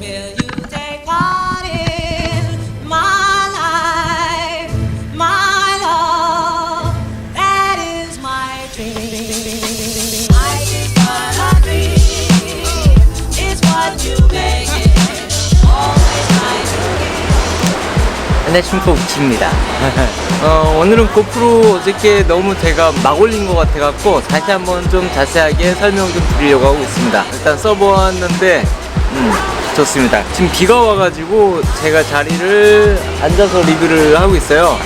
Give. 안녕하십니까 우치입니다 어, 오늘은 고프로 어저께 너무 제가 막 올린 것 같아갖고 다시 한번 좀 자세하게 설명 좀 드리려고 하고 있습니다 일단 써보았는데 음, 좋습니다 지금 비가 와가지고 제가 자리를 앉아서 리뷰를 하고 있어요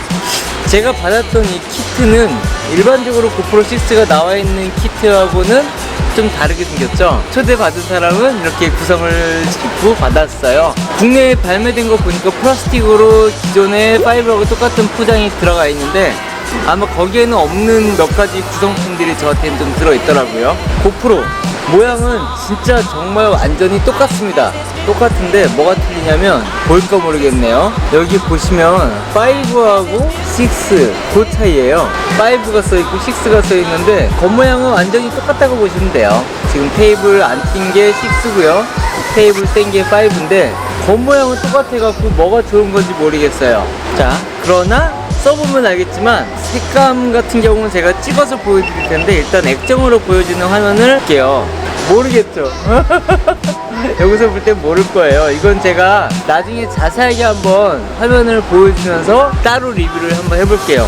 제가 받았던 이 키트는 일반적으로 고프로 6가 나와 있는 키트하고는 좀 다르게 생겼죠. 초대받은 사람은 이렇게 구성을 짓고 받았어요. 국내에 발매된 거 보니까 플라스틱으로 기존의 5하고 똑같은 포장이 들어가 있는데 아마 거기에는 없는 몇 가지 구성품들이 저한테는 좀 들어있더라고요. 고프로 모양은 진짜 정말 완전히 똑같습니다. 똑같은데 뭐가 틀리냐면 볼까 모르겠네요. 여기 보시면 5하고 6, 그 차이에요. 5가 써있고 6가 써있는데 겉모양은 완전히 똑같다고 보시면 돼요. 지금 테이블 안띈게 6고요. 테이블 뗀 게 5인데 겉모양은 똑같아갖고 뭐가 좋은 건지 모르겠어요. 자, 그러나 써보면 알겠지만 색감 같은 경우는 제가 찍어서 보여드릴 텐데 일단 액정으로 보여주는 화면을 할게요. 모르겠죠? 여기서 볼 땐 모를 거예요. 이건 제가 나중에 자세하게 한번 화면을 보여주면서 따로 리뷰를 한번 해볼게요.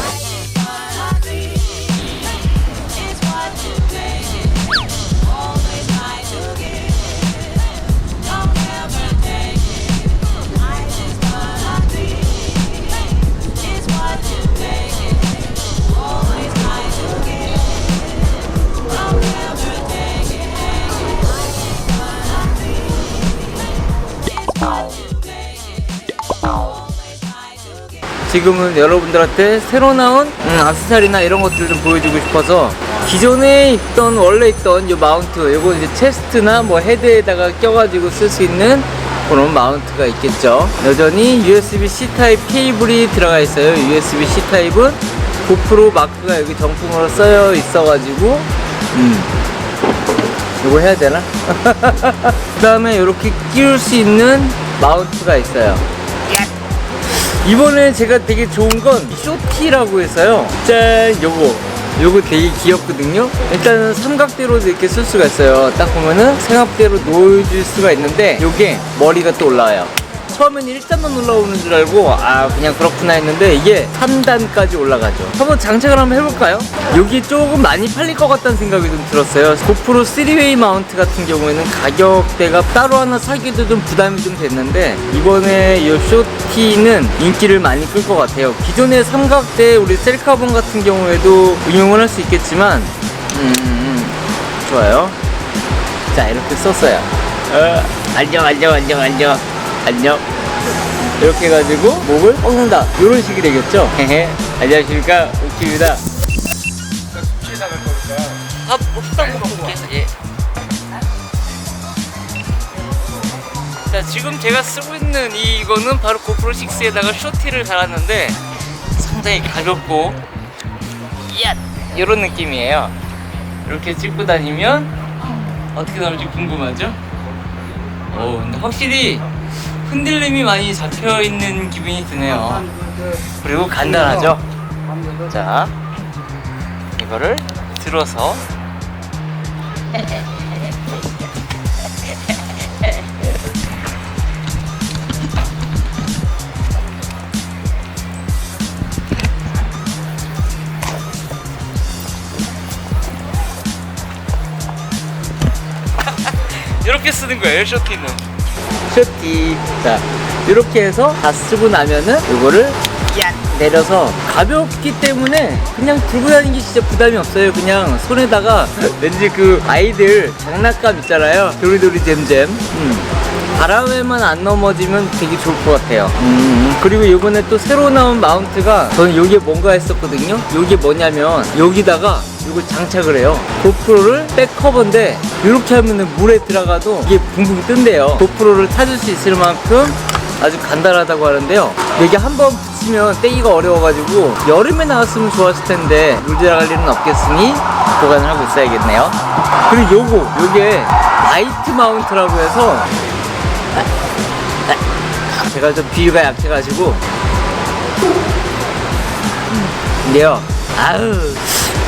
지금은 여러분들한테 새로 나온 음, 악세사리나 이런 것들을 좀 보여주고 싶어서 기존에 있던 원래 있던 이 마운트 이거 이제 체스트나 뭐 헤드에다가 껴가지고 쓸 수 있는 그런 마운트가 있겠죠. 여전히 USB-C 타입 케이블이 들어가 있어요. USB-C 타입은 고프로 마크가 여기 정품으로 써여 있어가지고 음 이거 해야 되나? 그 다음에 이렇게 끼울 수 있는 마운트가 있어요 이번에 제가 되게 좋은 건 쇼티라고 해서요. 짠, 요거. 요거 되게 귀엽거든요. 일단은 삼각대로도 이렇게 쓸 수가 있어요. 딱 보면은 삼각대로 놓여줄 수가 있는데 요게 머리가 또 올라와요. 처음에는 1단만 올라오는 줄 알고 아 그냥 그렇구나 했는데 이게 3단까지 올라가죠. 한번 장착을 한번 해볼까요? 여기 조금 많이 팔릴 것 같다는 생각이 좀 들었어요. 고프로 3웨이 마운트 같은 경우에는 가격대가 따로 하나 사기도 좀 부담이 좀 됐는데 이번에 이 쇼티는 인기를 많이 끌 것 같아요. 기존의 삼각대 우리 셀카본 같은 경우에도 응용을 할 수 있겠지만 음, 음, 좋아요. 자 이렇게 썼어요. 어, 안녕 안녕 안녕 안녕 안녕. 이렇게 해가지고 목을 꺾는다. 이런 식이 되겠죠? 헤헤. 안녕하십니까. 옥지입니다. 아, 못당 먹을게 예. 자 지금 제가 쓰고 있는 이 이거는 바로 고프로 6에다가 쇼티를 달았는데 상당히 가볍고 야 이런 느낌이에요. 이렇게 찍고 다니면 어떻게 나올지 궁금하죠? 오 근데 확실히 흔들림이 많이 잡혀 있는 기분이 드네요. 그리고 간단하죠. 자, 이거를 들어서 이렇게 쓰는 거예요, 쇼티는. 쇼티. 자, 이렇게 해서 다 쓰고 나면은 이거를 야 내려서 가볍기 때문에 그냥 들고 다니기 진짜 부담이 없어요. 그냥 손에다가 왠지 그 아이들 장난감 있잖아요. 도리도리 잼잼. 음. 바람에만 안 넘어지면 되게 좋을 것 같아요. 음, 그리고 이번에 또 새로 나온 마운트가 저는 이게 뭔가 했었거든요. 이게 뭐냐면 여기다가 이걸 장착을 해요. 고프로를 백커버인데 이렇게 하면은 물에 들어가도 이게 붕붕 뜬대요. 고프로를 찾을 수 있을 만큼 아주 간단하다고 하는데요. 이게 한번 붙이면 떼기가 어려워가지고 여름에 나왔으면 좋았을 텐데 물 들어갈 일은 없겠으니 보관을 하고 있어야겠네요. 그리고 요거 요게 나이트 마운트라고 해서 제가 좀 비위가 약해가지고. 음, 근데요 아유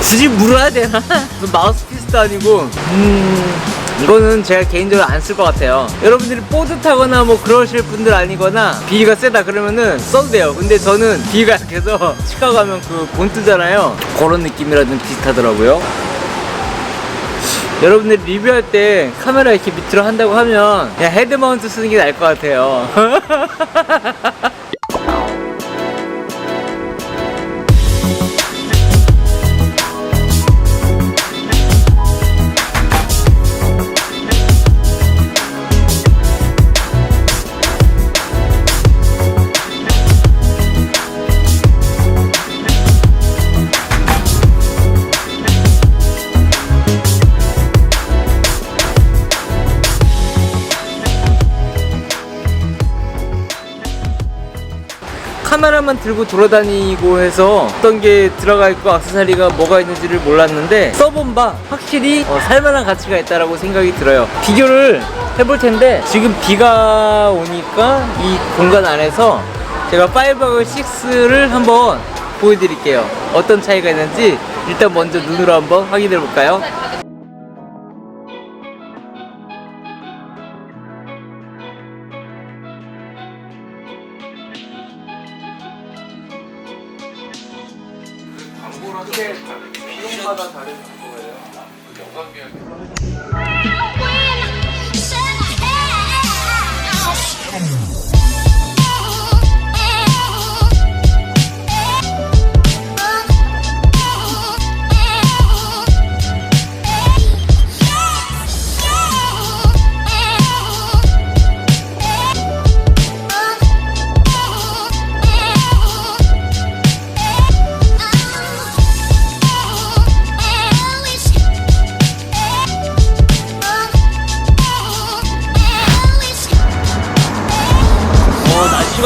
굳이 물어야 되나? 마우스피스도 아니고. 음 이거는 제가 개인적으로 안 쓸 것 같아요. 여러분들이 뽀듯하거나 뭐 그러실 분들 아니거나 비위가 세다 그러면은 써도 돼요. 근데 저는 비위가 약해서 치과 가면 그 본뜨잖아요. 그런 느낌이라 좀 비슷하더라고요 여러분들 리뷰할 때 카메라 이렇게 밑으로 한다고 하면 그냥 헤드 마운트 쓰는 게 나을 것 같아요 카메라만 들고 돌아다니고 해서 어떤 게 들어가 있고 악세사리가 뭐가 있는지를 몰랐는데 써본 바 확실히 어, 살만한 가치가 있다라고 생각이 들어요 비교를 해볼 텐데 지금 비가 오니까 이 공간 안에서 제가 5하고 6를 한번 보여드릴게요 어떤 차이가 있는지 일단 먼저 눈으로 한번 확인해 볼까요? 광고랑 게 비용마다 다른 거예요. 영광이야.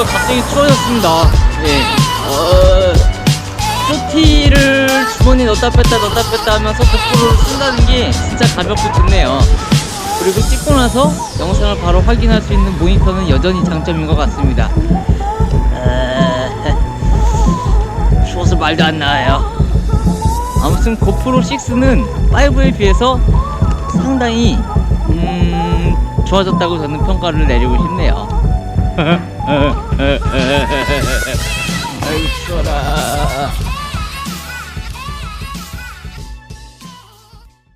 날씨가 갑자기 추워졌습니다. 예. 어, 쇼티를 주머니에 넣다 뺐다 넣다 뺐다 하면서 고프로를 쓴다는 게 진짜 가볍고 좋네요. 그리고 찍고 나서 영상을 바로 확인할 수 있는 모니터는 여전히 장점인 것 같습니다. 에... 추워서 말도 안 나와요. 아무튼 고프로 6는 5에 비해서 상당히 음, 좋아졌다고 저는 평가를 내리고 싶네요. 아유 추워라